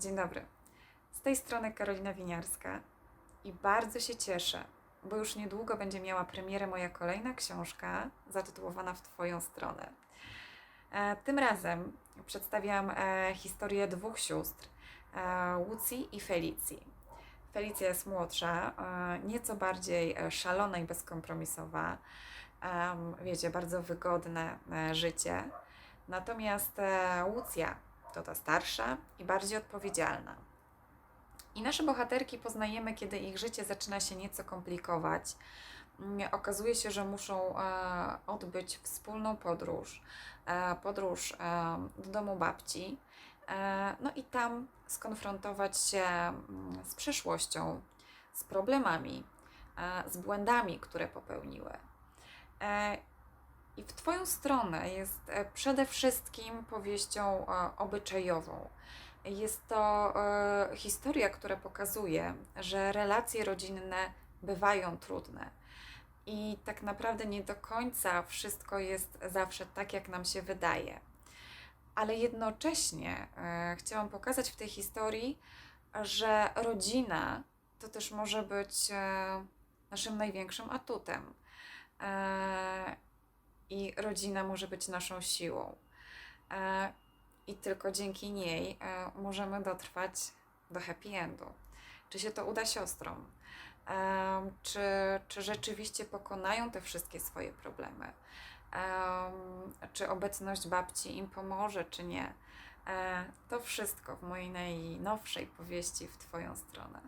Dzień dobry. Z tej strony Karolina Winiarska i bardzo się cieszę, bo już niedługo będzie miała premierę moja kolejna książka zatytułowana W Twoją stronę. E, Tym razem przedstawiam e, historię dwóch sióstr, e, Łucji i Felicji. Felicja jest młodsza, nieco bardziej szalona i bezkompromisowa. Wiecie, bardzo wygodne życie. Natomiast Łucja to ta starsza i bardziej odpowiedzialna. I nasze bohaterki poznajemy, kiedy ich życie zaczyna się nieco komplikować. Mm, Okazuje się, że muszą e, odbyć wspólną podróż, e, podróż e, do domu babci, no i tam skonfrontować się mm, z przeszłością, z problemami, z błędami, które popełniły. Twoją stronę jest e, przede wszystkim powieścią e, obyczajową. Jest to e, historia, która pokazuje, że relacje rodzinne bywają trudne. I tak naprawdę nie do końca wszystko jest zawsze tak, jak nam się wydaje. Ale jednocześnie chciałam pokazać w tej historii, że rodzina to też może być naszym największym atutem. Rodzina może być naszą siłą. E, I tylko dzięki niej e, możemy dotrwać do happy endu. Czy się to uda siostrom? E, Czy, czy rzeczywiście pokonają te wszystkie swoje problemy? Em, Czy obecność babci im pomoże, czy nie? To wszystko w mojej najnowszej powieści w Twoją stronę.